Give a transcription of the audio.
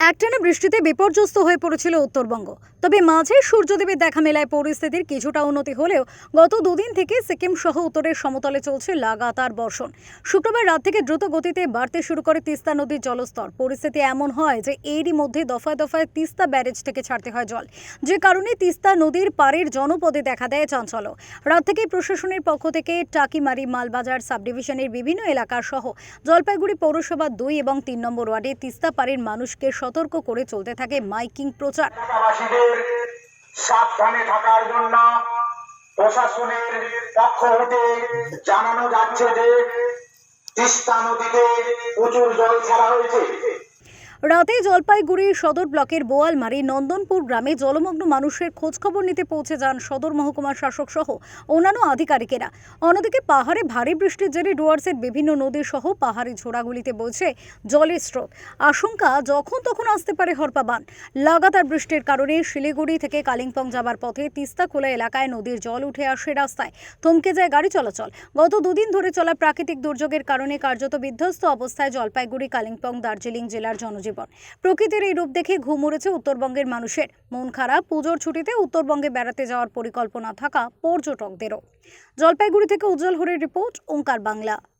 একটানা বৃষ্টিতে বিপর্যস্ত হয়ে পড়েছিল উত্তরবঙ্গ। তবে মাঝে সূর্যদেবের দেখা মেলায় পরিস্থিতির কিছুটা উন্নতি হলেও গত দুদিন থেকে সিকিম সহ উত্তরের সমতলে চলছে লাগাতার বর্ষণ। শুক্রবার রাত থেকে দ্রুত গতিতে বাড়তে শুরু করে তিস্তা নদীর জলস্তর। পরিস্থিতি এমন হয় যে এরই মধ্যে দফায় দফায় তিস্তা ব্যারেজ থেকে ছাড়তে হয় জল। যে কারণে তিস্তা নদীর পাড়ের জনপদে দেখা দেয় চাঞ্চল্য। রাত থেকেই প্রশাসনের পক্ষ থেকে টাকিমারি, মালবাজার সাবডিভিশনের বিভিন্ন এলাকা সহ জলপাইগুড়ি পৌরসভা দুই এবং তিন নম্বর ওয়ার্ডে তিস্তা পাড়ের মানুষকে সতর্ক করে চলতে থাকে মাইকিং প্রচার। সাবধানে থাকার জন্য প্রশাসনের পক্ষ হতে জানানো যাচ্ছে যে তিস্তা নদীতে প্রচুর জল ছাড়া হয়েছে। রাতে জলপাইগুড়ি সদর ব্লকের বোয়ালমারি নন্দনপুর গ্রামে জলমগ্ন মানুষের খোঁজখবর নিতে পৌঁছে যান সদর মহকুমার শাসক সহ অন্যান্য আধিকারিকেরা। অন্যদিকে পাহাড়ে ভারী বৃষ্টির জেরে ডুয়ার্সের বিভিন্ন নদী সহ পাহাড়ি ঝোড়াগুলিতে বইছে জলের স্রোত। আশঙ্কা যখন তখন আসতে পারে হরপাবান লাগাতার বৃষ্টির কারণে শিলিগুড়ি থেকে কালিম্পং যাবার পথে তিস্তাখোলা এলাকায় নদীর জল উঠে আসে রাস্তায়। থমকে যায় গাড়ি চলাচল। গত দুদিন ধরে চলা প্রাকৃতিক দুর্যোগের কারণে কার্যত বিধ্বস্ত অবস্থায় জলপাইগুড়ি, কালিম্পং, দার্জিলিং জেলার জনজীবন প্রকৃতির এই রূপ দেখে ঘুম উড়েছে উত্তরবঙ্গের মানুষের। মন খারাপ, পুজোর ছুটিতে উত্তরবঙ্গে বেড়াতে যাওয়ার পরিকল্পনা থাকা পর্যটকদেরও। জলপাইগুড়ি থেকে উজ্জ্বল হরের রিপোর্ট, ওঙ্কার বাংলা।